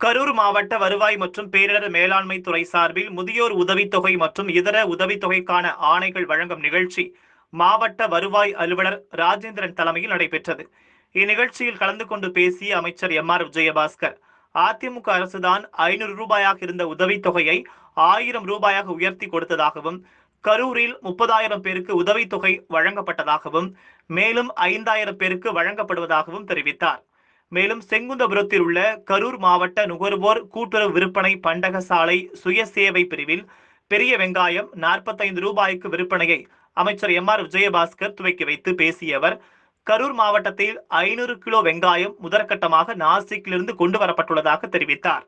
கரூர் மாவட்ட வருவாய் மற்றும் பேரிடர் மேலாண்மை துறை சார்பில் முதியோர் உதவித்தொகை மற்றும் இதர உதவித்தொகைக்கான ஆணைகள் வழங்கும் நிகழ்ச்சி மாவட்ட வருவாய் அலுவலர் ராஜேந்திரன் தலைமையில் நடைபெற்றது. இந்நிகழ்ச்சியில் கலந்து கொண்டு பேசிய அமைச்சர் எம் ஆர் விஜயபாஸ்கர் அதிமுக அரசுதான் ஐநூறு ரூபாயாக இருந்த உதவித்தொகையை ஆயிரம் ரூபாயாக உயர்த்தி கொடுத்ததாகவும் கரூரில் முப்பதாயிரம் பேருக்கு உதவித்தொகை வழங்கப்பட்டதாகவும் மேலும் ஐந்தாயிரம் பேருக்கு வழங்கப்படுவதாகவும் தெரிவித்தார். மேலும் செங்குந்தபுரத்தில் உள்ள கரூர் மாவட்ட நுகர்வோர் கூட்டுறவு விற்பனை பண்டக சாலை சுயசேவை பிரிவில் பெரிய வெங்காயம் நாற்பத்தைந்து ரூபாய்க்கு விற்பனையை அமைச்சர் எம் ஆர் விஜயபாஸ்கர் துவக்கி வைத்து பேசிய அவர் கரூர் மாவட்டத்தில் ஐநூறு கிலோ வெங்காயம் முதற்கட்டமாக நாசிக்கிலிருந்து கொண்டு வரப்பட்டுள்ளதாக தெரிவித்தார்.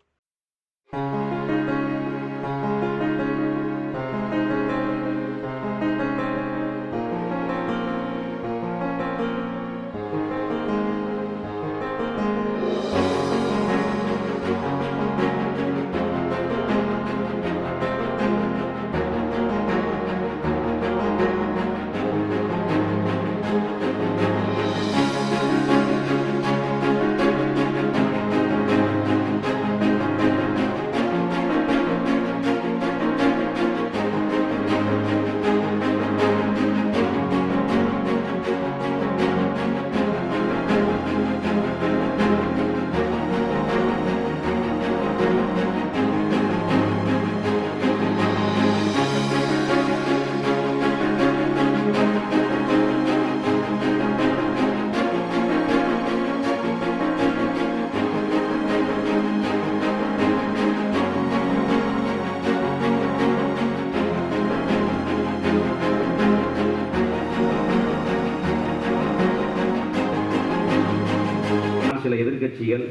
சில எதிர்கட்சிகள்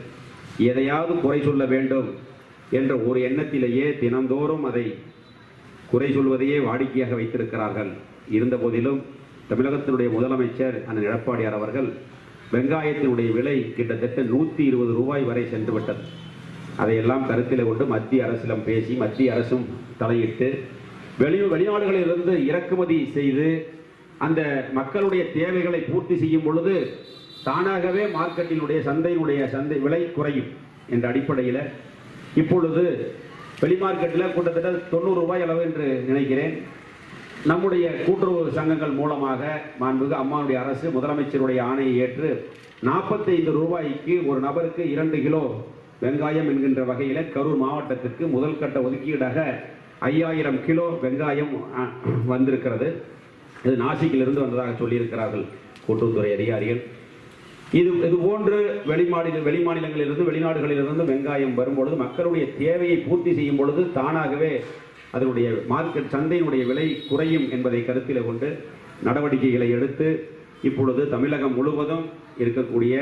எதையாவது குறை சொல்ல வேண்டும் என்ற ஒரு எண்ணத்திலேயே தினந்தோறும் அதை குறை சொல்வதையே வாடிக்கையாக வைத்திருக்கிறார்கள். இருந்த போதிலும் தமிழகத்தினுடைய முதலமைச்சர் அண்ணன் எடப்பாடியார் அவர்கள் வெங்காயத்தினுடைய விலை கிட்டத்தட்ட நூற்றி இருபது ரூபாய் வரை சென்று விட்டது. அதையெல்லாம் கருத்தில் கொண்டு மத்திய அரசிடம் பேசி மத்திய அரசும் தலையிட்டு வெளி வெளிநாடுகளிலிருந்து இறக்குமதி செய்து அந்த மக்களுடைய தேவைகளை பூர்த்தி செய்யும் பொழுது தானாகவே மார்க்கெட்டினுடைய சந்தையினுடைய சந்தை விலை குறையும் என்ற அடிப்படையில் இப்பொழுது வெளி மார்க்கெட்டில் கிட்டத்தட்ட தொண்ணூறு ரூபாய் அளவு என்று நினைக்கிறேன். நம்முடைய கூட்டுறவு சங்கங்கள் மூலமாக மாண்புமிகு அம்மாவுடைய அரசு முதலமைச்சருடைய ஆணையை ஏற்று நாற்பத்தைந்து ரூபாய்க்கு ஒரு நபருக்கு இரண்டு கிலோ வெங்காயம் என்கின்ற வகையில் கரூர் மாவட்டத்திற்கு முதல் கட்ட ஒதுக்கீடாக ஐயாயிரம் கிலோ வெங்காயம் வந்திருக்கிறது. இது நாசிக்கிலிருந்து வந்ததாக சொல்லியிருக்கிறார்கள் கூட்டுறவுத்துறை அதிகாரிகள். இது இது போன்று வெளிமாநில வெளிமாநிலங்களிலிருந்து வெளிநாடுகளிலிருந்து வெங்காயம் வரும்பொழுது மக்களுடைய தேவையை பூர்த்தி செய்யும் பொழுது தானாகவே அதனுடைய மார்க்கெட் சந்தையினுடைய விலை குறையும் என்பதை கருத்தில் கொண்டு நடவடிக்கைகளை எடுத்து இப்பொழுது தமிழகம் முழுவதும் இருக்கக்கூடிய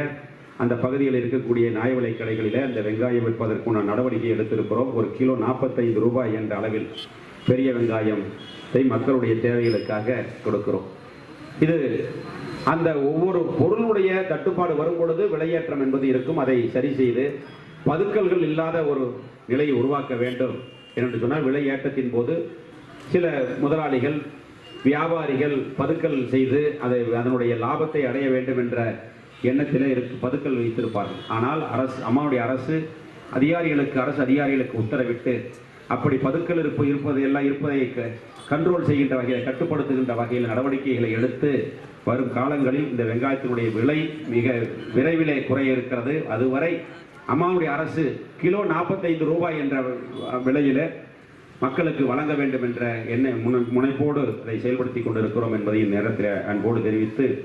அந்த பகுதியில் இருக்கக்கூடிய நியாய விலை கடைகளில் அந்த வெங்காயம் விற்பதற்கான நடவடிக்கை எடுத்திருக்கிறோம். ஒரு கிலோ நாற்பத்தைந்து ரூபாய் என்ற அளவில் பெரிய வெங்காயத்தை மக்களுடைய தேவைகளுக்காக கொடுக்கிறோம். இது அந்த ஒவ்வொரு பொருளுடைய தட்டுப்பாடு வரும் பொழுது விலையேற்றம் என்பது இருக்கும். அதை சரி செய்து பதுக்கல்கள் இல்லாத ஒரு நிலையை உருவாக்க வேண்டும் என்று சொன்னால் விலையேற்றத்தின் போது சில முதலாளிகள் வியாபாரிகள் பதுக்கல் செய்து அதை அதனுடைய லாபத்தை அடைய வேண்டும் என்ற எண்ணத்தில் இருக்கு பதுக்கல் வைத்திருப்பார்கள். ஆனால் அரசு அம்மாவுடைய அரசு அதிகாரிகளுக்கு அரசு அதிகாரிகளுக்கு உத்தரவிட்டு அப்படி பதுக்கல் இருப்பு இருப்பது எல்லாம் இருப்பதை கண்ட்ரோல் செய்கின்ற வகையில் கட்டுப்படுத்துகின்ற வகையில் நடவடிக்கைகளை எடுத்து வரும் காலங்களில் இந்த வெங்காயத்தினுடைய விலை மிக விரைவிலே குறைய இருக்கிறது. அதுவரை அம்மாவுடைய அரசு கிலோ நாற்பத்தைந்து ரூபாய் என்ற விலையில் மக்களுக்கு வழங்க வேண்டும் என்ற எண்ண முனைப்போடு அதை செயல்படுத்தி கொண்டிருக்கிறோம் என்பதை நேரத்தில் அன்போடு தெரிவித்து